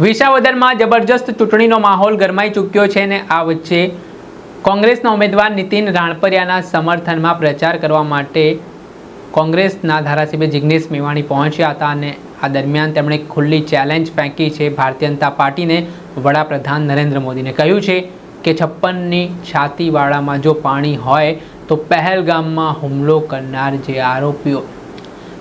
વિસાવદરમાં જબરજસ્ત ચૂંટણીનો માહોલ ગરમાઈ ચૂક્યો છે અને આ વચ્ચે કોંગ્રેસના ઉમેદવાર નીતિન રાણપરિયાના સમર્થનમાં પ્રચાર કરવા માટે કોંગ્રેસના ધારાસભ્ય જિગ્નેશ મેવાણી પહોંચ્યા હતા અને આ દરમિયાન તેમણે ખુલ્લી ચેલેન્જ ફેંકી છે. ભારતીય જનતા પાર્ટીને વડાપ્રધાન નરેન્દ્ર મોદીને કહ્યું છે કે છપ્પનની છાતીવાળામાં જો પાણી હોય તો પહેલગામમાં હુમલો કરનાર જે આરોપીઓ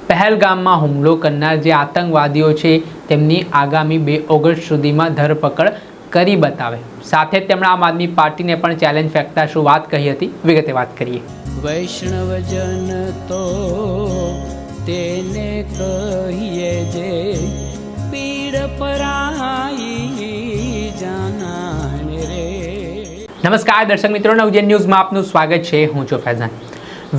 પહેલગામમાં હુમલો કરનાર જે આતંકવાદીઓ છે તેમની આગામી બે ઓગસ્ટ સુધીમાં ધરપકડ કરી બતાવે. સાથે તેમણે આમ આદમી પાર્ટીને પણ ચેલેન્જ ફેંકતા શું વાત કહી હતી. વિગતે વાત કરીએ. વૈષ્ણવજન તો તેને કહીએ જે પીડ પરાઈ જાનાને રે. નમસ્કાર દર્શક મિત્રો નવજન ન્યૂઝમાં આપનું સ્વાગત છે. હું છું ફૈઝાન.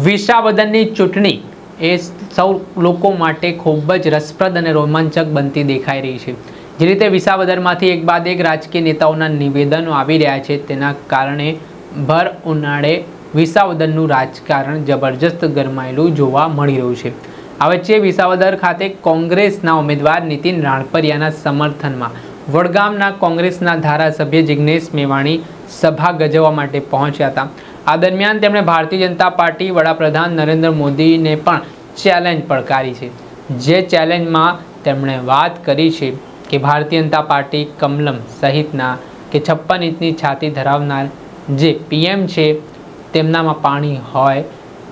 વિસાવદનની ચૂંટણી એ સૌ લોકો માટે ખૂબ જ રસપ્રદ અને રોમાંચક બનતી દેખાઈ રહી છે. જે રીતે વિસાવદરમાંથી એક બાદ એક રાજકીય નેતાઓના નિવેદનો આવી રહ્યા છે, તેના કારણે ભર ઉનાળે વિસાવદરનું રાજકારણ જબરજસ્ત ગરમાયેલું જોવા મળી રહ્યું છે. આ વચ્ચે વિસાવદર ખાતે કોંગ્રેસના ઉમેદવાર નીતિન રાણપરિયાના સમર્થનમાં વડગામના કોંગ્રેસના ધારાસભ્ય જિગ્નેશ મેવાણી સભા ગજવવા માટે પહોંચ્યા હતા. આ દરમિયાન તેમણે ભારતીય જનતા પાર્ટી વડાપ્રધાન નરેન્દ્ર મોદીને પણ ચેલેન્જ પડકારી છે. જે ચેલેન્જમાં તેમણે વાત કરી છે કે ભારતીય જનતા પાર્ટી કમલમ સહિતના કે છપ્પન ઇંચની છાતી ધરાવનાર જે પીએમ છે, તેમનામાં પાણી હોય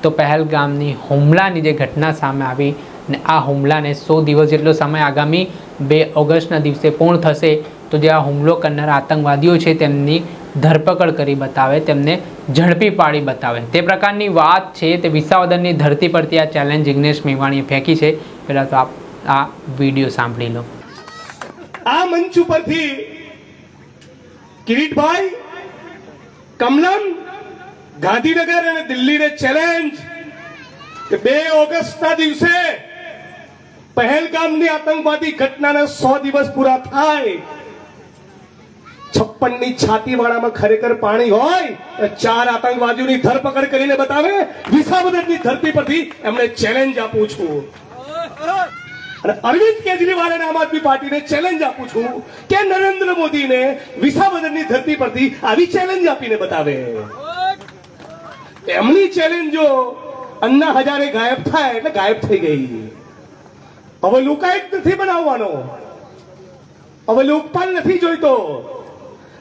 તો પહેલગામની હુમલાની જે ઘટના સામે આવી ને આ હુમલાને સો દિવસ જેટલો સમય આગામી બે ઓગસ્ટના દિવસે પૂર્ણ થશે, તો જે આ હુમલો કરનાર આતંકવાદીઓ છે, તેમની ધરપકડ કરી બતાવે, તેમને ઝડપી પાડી બતાવે. તે પ્રકારની વાત છે, તે વિસાવદરની ધરતી પરથી આ ચેલેન્જ જિગ્નેશ મેવાણીએ ફેંકી છે. પહેલાં તો આપ આ વીડિયો સાંભળી લો. આ મંચ ઉપરથી કિરીટભાઈ, કમલમ, ગાંધીનગર અને દિલ્હીને ચેલેન્જ કે બે ઓગસ્ટના દિવસે પહેલગામની આતંકવાદી ઘટનાના સો દિવસ પૂરા થાય. છપ્પનની છાતીવાળામાં ખરેખર પાણી હોય ચાર આતંકવાદીઓની ધરપકડ કરીને બતાવે. વિસાવદરની ધરતી પરથી એમને ચેલેન્જ આપું છું. અરવિંદ કેજરીવાલ અને આમ આદમી પાર્ટીને ચેલેન્જ આપું છું કે નરેન્દ્ર મોદીને વિસાવદરની ધરતી પરથી આવી ચેલેન્જ આપીને બતાવે. એમની ચેલેન્જો અન્ના હજારે ગાયબ થાય, એટલે ગાયબ થઈ ગઈ. હવે લુકાયત નથી બનાવવાનો. હવે લોકપાલ નથી જોઈતો.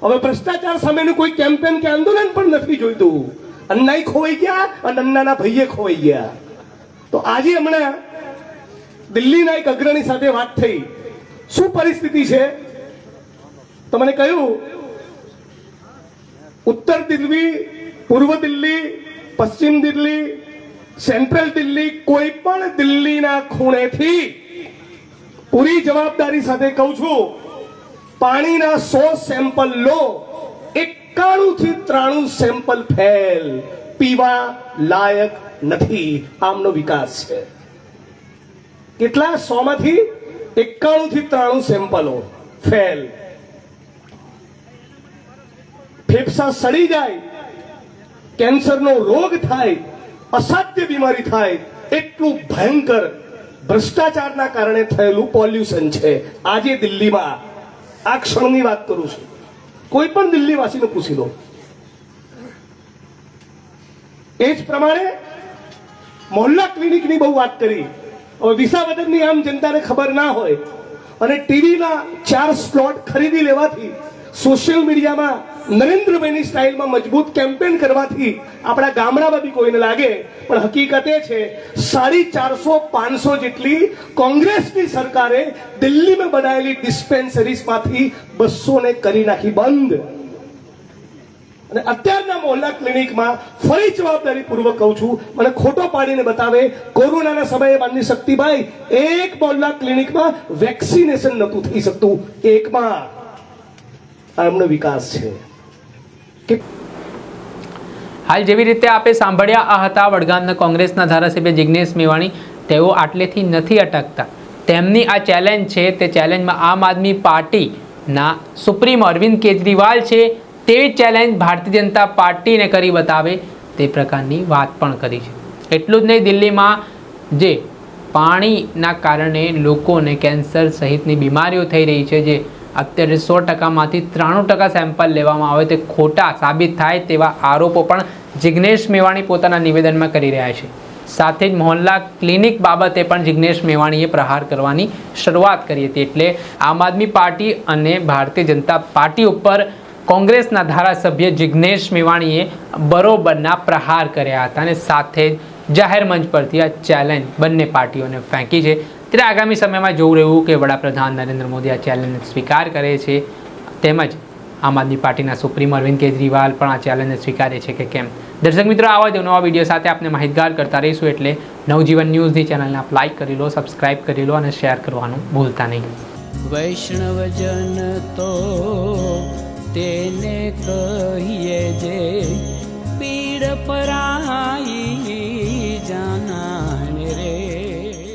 હવે ભ્રષ્ટાચાર સામેનું કોઈ કેમ્પેન કે આંદોલન પણ નથી જોઈતું. અન્નાઈ ખોવાઈ ગયા અને અન્નાના ભાઈએ ખોવાઈ ગયા. તો આજે હમણાં દિલ્હીના એક અગ્રણી સાથે વાત થઈ. શું પરિસ્થિતિ છે? તો મને કહ્યું, ઉત્તર દિલ્હી, પૂર્વ દિલ્હી, પશ્ચિમ દિલ્હી, સેન્ટ્રલ દિલ્હી, કોઈ પણ દિલ્હીના ખૂણેથી પૂરી જવાબદારી સાથે કહું છું પાણીના સો સેમ્પલ લો. એકાણું થી ત્રાણું સેમ્પલ ફેલ પીવા લાયક નથી. આમનો વિકાસ છે. કેટલા? સો માંથી? એકાણું થી ત્રાણું સેમ્પલો ફેલ ફેફસા સડી જાય. કેન્સરનો રોગ થાય. અસાધ્ય બીમારી થાય. એટલું ભયંકર. ભ્રષ્ટાચારના કારણે થયેલું પોલ્યુશન છે. આજે દિલ્હીમાં આ ક્ષણની વાત કરું છું. કોઈ પણ દિલ્હીવાસીને પૂછી લો. એ જ પ્રમાણે મોહલ્લા ક્લિનિકની બહુ વાત કરી. હવે વિસાવદરની આમ જનતાને ખબર ના હોય અને ટીવીના ચાર સ્લોટ ખરીદી લેવાથી સોશિયલ મીડિયામાં નરેન્દ્રભાઈની સ્ટાઇલમાં મજબૂત કેમ્પેન કરવાથી આપણા ગામડામાં બી કોઈને લાગે. પણ હકીકત એ છે, સાડી ચારસો પાંચસો જેટલી કોંગ્રેસની સરકારે દિલ્હીમાં બનાવેલી ડિસ્પેન્સરીઝમાંથી બસોને કરી નાખી બંધ. અને અત્યારના મોહલ્લા ક્લિનિકમાં ફરી જવાબદારી પૂર્વક કહું છું, મને ખોટો પાડીને બતાવે, કોરોનાના સમયે માનની શક્તિભાઈ એક મોહલ્લા ક્લિનિકમાં વેક્સિનેશન નહોતું થઈ શકતું એકમાં આ એમનો વિકાસ છે. હાલ જેવી રીતે આપે સાંભળ્યા, આ હતા વડગામના કોંગ્રેસના ધારાસભ્ય જિગ્નેશ મેવાણી. તેઓ આટલેથી નથી અટકતા. તેમની આ ચેલેન્જ છે, તે ચેલેન્જમાં આમ આદમી પાર્ટીના સુપ્રીમ અરવિંદ કેજરીવાલ છે તેવી ચેલેન્જ ભારતીય જનતા પાર્ટીને કરી બતાવે તે પ્રકારની વાત પણ કરી છે. એટલું જ નહીં, દિલ્હીમાં જે પાણીના કારણે લોકોને કેન્સર સહિતની બીમારીઓ થઈ રહી છે, જે અત્યારે સો ટકામાંથી ત્રાણું ટકા સેમ્પલ લેવામાં આવે તે ખોટા સાબિત થાય તેવા આરોપો પણ જિગ્નેશ મેવાણી પોતાના નિવેદનમાં કરી રહ્યા છે. સાથે જ મોહલ્લા ક્લિનિક બાબતે પણ જિગ્નેશ મેવાણીએ પ્રહાર કરવાની શરૂઆત કરી હતી એટલે આમ આદમી પાર્ટી અને ભારતીય જનતા પાર્ટી ઉપર કોંગ્રેસના ધારાસભ્ય જિગ્નેશ મેવાણીએ બરોબરના પ્રહાર કર્યા હતા અને સાથે જ જાહેર મંચ પરથી આ ચેલેન્જ બંને પાર્ટીઓને ફેંકી છે. ત્યારે આગામી સમયમાં જોવું રહ્યું કે વડાપ્રધાન નરેન્દ્ર મોદી આ ચેલેન્જને સ્વીકાર કરે છે, તેમજ આમ આદમી પાર્ટીના સુપ્રીમ અરવિંદ કેજરીવાલ પણ આ ચેલેન્જને સ્વીકારે છે કે કેમ. દર્શક મિત્રો, આવા જ નવા વીડિયો સાથે આપણે માહિતગાર કરતા રહીશું એટલે નવજીવન ન્યૂઝની ચેનલને આપ લાઇક કરી લો, સબસ્ક્રાઇબ કરી લો અને શેર કરવાનું ભૂલતા નહીં. વૈષ્ણવજન તો તેને કહીએ જે પીડ પરાઈ